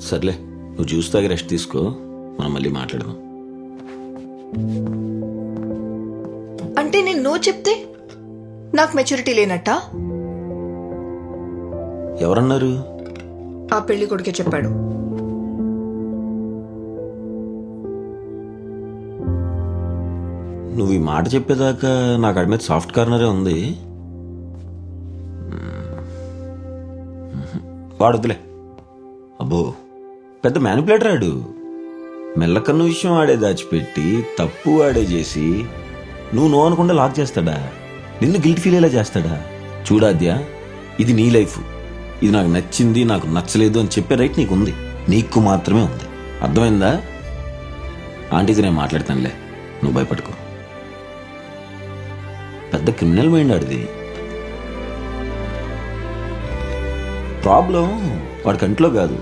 సర్లే నువ్వు జ్యూస్ తాగి రెస్ట్ తీసుకో. మనం మళ్ళీ మాట్లాడదాం. అంటే నేను నో చెప్తే నాకు మెచ్యూరిటీ లేనట్టా? ఎవరన్నారు? ఆ పెళ్ళి కొడుకే చెప్పాడు. నువ్వు ఈ మాట చెప్పేదాకా నాకు అడి మీద సాఫ్ట్ కార్నరే ఉంది. వాడొద్దులే. అబ్బో. పెద్ద మ్యానిపులేటర్ ఆడు. మెల్లకన్ను విషయం ఆడే దాచిపెట్టి తప్పు ఆడే చేసి నువ్వు నో అనకుండా లాక్ చేస్తాడా? నిన్ను గిల్ట్ ఫీల్ ఎలా చేస్తాడా? చూడాద్యా ఇది నీ లైఫ్ ఇది నాకు నచ్చింది నాకు నచ్చలేదు అని చెప్పే రైట్ నీకు ఉంది నీకు మాత్రమే ఉంది. అర్థమైందా? ఆంటీతో నేను మాట్లాడతానులే. నువ్వు భయపడుకో. పెద్ద క్రిమినల్ మైండ్ ఆడిది. ప్రాబ్లం వాడి కంట్లో కాదు.